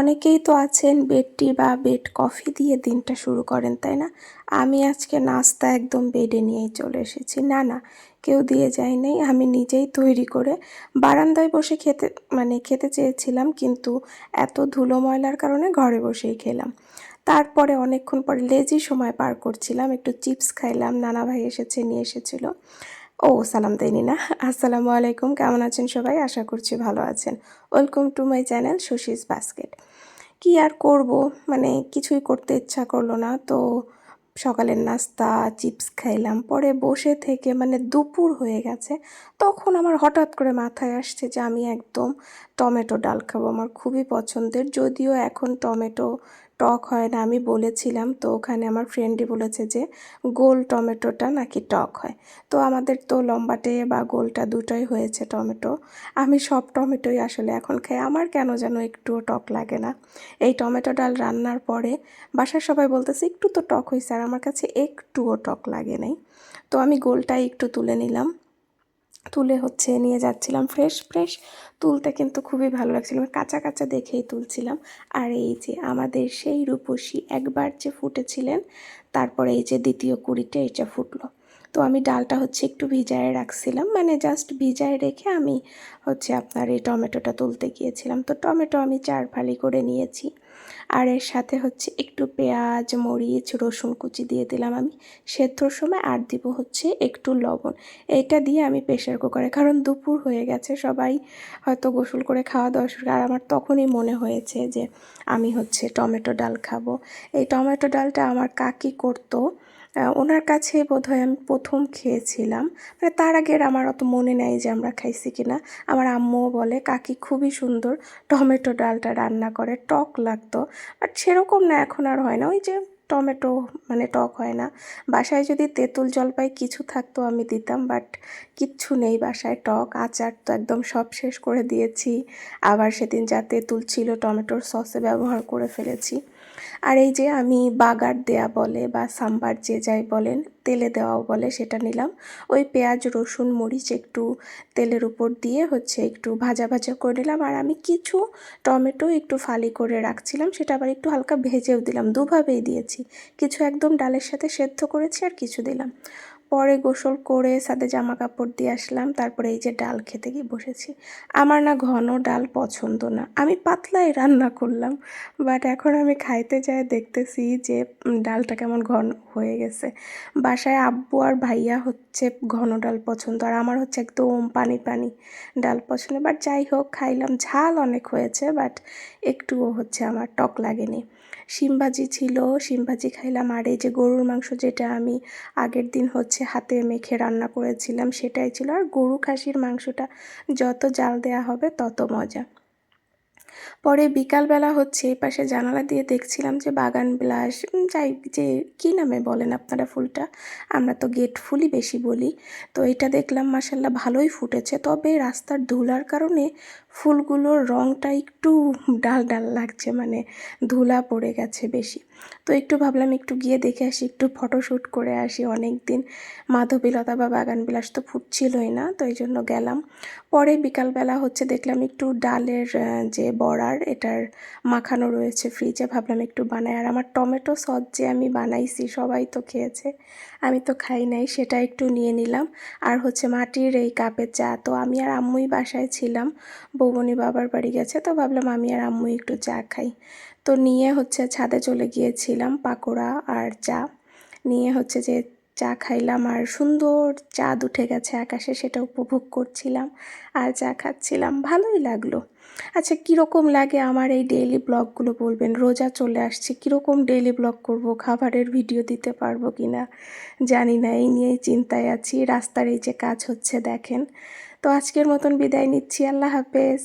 অনেকেই তো আছেন বেড টি বা বেড কফি দিয়ে দিনটা শুরু করেন, তাই না? আমি আজকে নাস্তা একদম বেডে নিয়েই চলে এসেছি। না না, কেউ দিয়ে যায় নাই। আমি নিজেই তৈরি করে বারান্দায় বসে খেতে মানে খেতে চেয়েছিলাম, কিন্তু এত ধুলো ময়লার কারণে ঘরে বসেই খেলাম। তারপরে অনেকক্ষণ পরে লেজি সময় পার করছিলাম, একটু চিপস খাইলাম, নানা ভাই এসেছে, নিয়ে এসেছিল। ও, সালাম দেয়নি না আসসালামু আলাইকুম, কেমন আছেন সবাই? আশা করছি ভালো আছেন। ওয়েলকাম টু মাই চ্যানেল সুশিস বাস্কেট কি আর করব? মানে কিছুই করতে ইচ্ছা করল না, তো সকালের নাস্তা, চিপস খাইলাম। পরে বসে থেকে মানে দুপুর হয়ে গেছে। তখন আমার হঠাৎ করে মাথায় আসছে যে আমি একদম টমেটো ডাল খাব। আমার খুবই পছন্দের, যদিও এখন টমেটো টক হয় না, আমি বলেছিলাম। তো ওখানে আমার ফ্রেন্ডই বলেছে যে, গোল টমেটোটা নাকি টক হয়? তো আমাদের তো লম্বাটে বা গোলটা দুটোই হয়েছে টমেটো। আমি সব টমেটোই আসলে এখন খাই। আমার কেন যেন একটুও টক লাগে না। এই টমেটো ডাল রান্নার পরে বাসার সবাই বলতেছে, একটু তো টক হয়েছে আর আমার কাছে একটুও টক লাগে নাই। তো আমি গোলটাই একটু তুলে নিলাম। তুলে হচ্ছে নিয়ে যাচ্ছিলাম ফ্রেশ ফ্রেশ তুলতে কিন্তু খুবই ভালো লাগছিল। কাঁচা কাঁচা দেখেই তুলছিলাম। আর এই যে আমাদের সেই রূপসী একবার যে ফুটেছিলেন, তারপরে এই যে দ্বিতীয় কুড়িটা এটা ফুটলো। তো আমি ডালটা হচ্ছে একটু ভিজায় রাখছিলাম। মানে জাস্ট ভিজায় রেখে আমি হচ্ছে আপনার এই টমেটোটা তুলতে গিয়েছিলাম। তো টমেটো আমি চার ফালি করে নিয়েছি। আর এর সাথে হচ্ছে একটু পেঁয়াজ, মরিচ, রসুন কুচি দিয়ে দিলাম আমি। সেদ্ধর সময় আর দিব হচ্ছে একটু লবণ। এটা দিয়ে আমি প্রেশার কুকারে, কারণ দুপুর হয়ে গেছে, সবাই হয়তো গোসল করে খাওয়া দাওয়া আর আমার তখনই মনে হয়েছে যে আমি হচ্ছে টমেটো ডাল খাব। এই টমেটো ডালটা আমার কাকি করতো ওনার কাছে বোধহয় আমি প্রথম খেয়েছিলাম। মানে তার আগের আমার অত মনে নেই যে আমরা খাইছি কিনা। আমার আম্মুও বলে, কাকি খুবই সুন্দর, টমেটো ডালটা রান্না করে, টক লাগতো। বাট সেরকম না, এখন আর হয় না। ওই যে টমেটো মানে টক হয় না। বাসায় যদি তেঁতুল জলপাই কিছু থাকতো আমি দিতাম, বাট কিচ্ছু নেই বাসায়। টক, আচার তো একদম সব শেষ করে দিয়েছি। আবার সেদিন যা তেঁতুল ছিল, টমেটোর সসে ব্যবহার করে ফেলেছি। আর এই যে আমি বাগার দেয়া বলে বা সাম্বার যে যাই বলেন, তেলে দেওয়াও বলে সেটা নিলাম। ওই পেঁয়াজ, রসুন, মরিচ একটু তেলের উপর দিয়ে হচ্ছে একটু ভাজা ভাজা করে নিলাম। আর আমি কিছু টমেটো একটু ফালি করে রাখছিলাম, সেটা আবার একটু হালকা ভেজেও দিলাম। দুভাবেই দিয়েছি। কিছু একদম ডালের সাথে সেদ্ধ করেছি আর কিছু দিলাম। পরে গোসল করে সাথে জামা কাপড় দিয়ে আসলাম। তারপরে এই যে ডাল খেতে গিয়ে বসেছি। আমার না ঘন ডাল পছন্দ না। আমি পাতলাই রান্না করলাম বাট এখন আমি খাইতে যাই দেখতেছি যে ডালটা কেমন ঘন হয়ে গেছে। বাসায় আব্বু আর ভাইয়া হচ্ছে ঘন ডাল পছন্দ, আর আমার হচ্ছে একদম পানি পানি ডাল পছন্দ। বাট যাই হোক, খাইলাম। ঝাল অনেক হয়েছে বাট একটুও হচ্ছে আমার টক লাগেনি। শিমভাজি ছিল শিমভাজি খাইলাম। আর এই যে গরুর মাংস যেটা আমি আগের দিন হচ্ছে হাতে মেখে রান্না করেছিলাম, সেটাই ছিল। আর গরু খাসির মাংসটা যত জাল দেওয়া হবে তত মজা। পরে বিকালবেলা হচ্ছে এই পাশে জানালা দিয়ে দেখছিলাম যে বাগান বিলাস যাই, যে কী নামে বলেন আপনারা ফুলটা? আমরা তো গেট ফুলই বেশি বলি। তো এটা দেখলাম মাসাল্লাহ ভালোই ফুটেছে। তবে রাস্তার ধুলার কারণে ফুলগুলোর রঙটা একটু ডাল ডাল লাগছে মানে ধুলা পড়ে গেছে বেশি। তো একটু ভাবলাম একটু গিয়ে দেখে আসি, একটু ফটোশ্যুট করে আসি অনেক দিন মাধবীলতা বা বাগান বিলাস তো ফুটছিলই না, তো এই জন্য গেলাম। পরে বিকালবেলা হচ্ছে দেখলাম একটু ডালের যে বড়ার, এটার মাখানো রয়েছে ফ্রিজে ভাবলাম একটু বানাই। আর আমার টমেটো সস যে আমি বানাইছি, সবাই তো খেয়েছে, আমি তো খাই নাই, সেটা একটু নিয়ে নিলাম। আর হচ্ছে মাটির এই কাপের চা, তো আমি আর আম্মুই বাসায় ছিলাম। বৌমনি বাবার বাড়ি গেছে, তো ভাবলাম আমি আর আম্মু একটু চা খাই। তো নিয়ে হচ্ছে ছাদে চলে গিয়েছিলাম পাকোড়া আর চা। নিয়ে হচ্ছে যে চা খাইলাম আর সুন্দর চাঁদ উঠে গেছে আকাশে, সেটা উপভোগ করছিলাম আর চা খাচ্ছিলাম। ভালোই লাগল। আচ্ছা কীরকম লাগে আমার এই ডেইলি ব্লগগুলো বলবেন? রোজা চলে আসছে, কীরকম ডেইলি ব্লগ করব? খাবারের ভিডিও দিতে পারব কি না জানি না, এই নিয়েই চিন্তায় আছি। রাস্তার এই যে কাজ হচ্ছে, দেখেন। তো আজকের মতন বিদায় নিচ্ছি আল্লাহ হাফেজ।